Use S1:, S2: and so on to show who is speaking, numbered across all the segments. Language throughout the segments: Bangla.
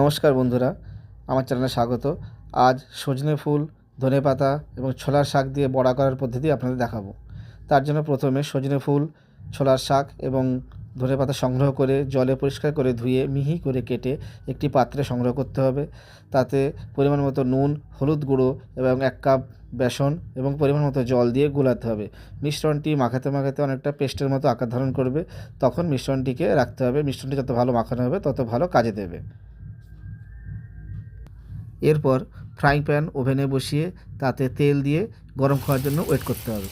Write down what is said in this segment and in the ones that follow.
S1: নমস্কার বন্ধুরা, আমার চ্যানেলে স্বাগত। আজ সজনে ফুল, ধনে পাতা এবং ছোলার শাক দিয়ে বড়া করার পদ্ধতি আপনাদের দেখাবো। তার জন্য প্রথমে সজনে ফুল, ছোলার শাক এবং ধনে পাতা সংগ্রহ করে জলে পরিষ্কার করে ধুয়ে মিহি করে কেটে একটি পাত্রে সংগ্রহ করতে হবে। তাতে পরিমাণ মতো নুন, হলুদ গুঁড়ো এবং এক কাপ বেসন এবং পরিমাণ মতো জল দিয়ে গোলাতে হবে। মিশ্রণটি মাখাতে মাখাতে অনেকটা পেস্টের মতো আকার ধারণ করবে। তখন মিশ্রণটিকে রাখতে হবে। মিশ্রণটি যত ভালো মাখানো হবে, তত ভালো কাজে দেবে। এরপর ফ্রাইং প্যান ওভেনে বসিয়ে তাতে তেল দিয়ে গরম খাওয়ার জন্য ওয়েট করতে হবে।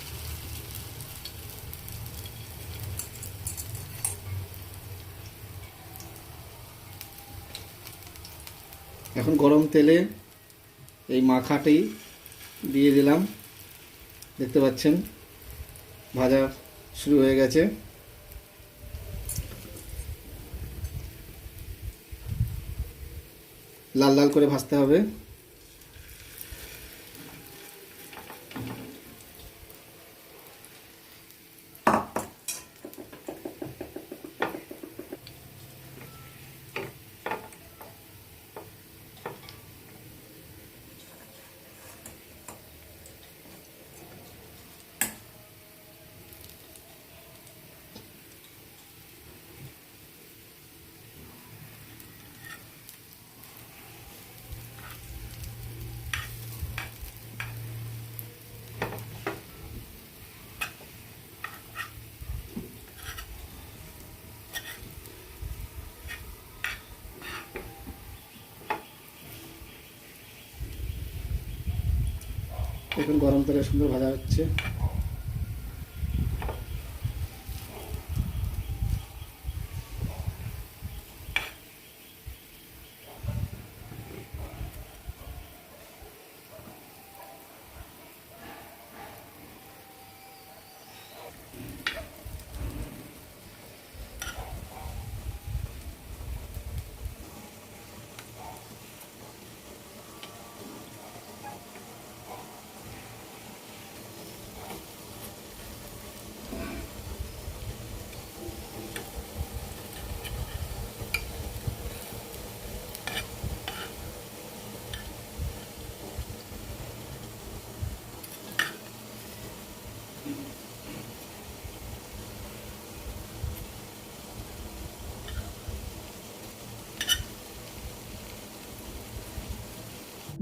S1: এখন গরম তেলে এই মাখাটি দিয়ে দিলাম। দেখতে পাচ্ছেন, ভাজা শুরু হয়ে গেছে। লাল লাল করে ভাজতে হবে। এখন গরম তেলে সুন্দর ভাজা হচ্ছে।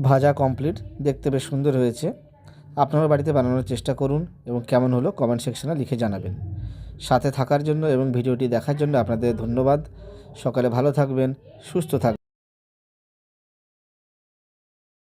S1: ভাজা কমপ্লিট দেখতে বেশ সুন্দর হয়েছে। আপনারা বাড়িতে বানানোর চেষ্টা করুন এবং কেমন হলো কমেন্ট সেকশনে লিখে জানাবেন। সাথে থাকার জন্য এবং ভিডিওটি দেখার জন্য আপনাদের ধন্যবাদ। সকালে ভালো থাকবেন, সুস্থ থাকবেন।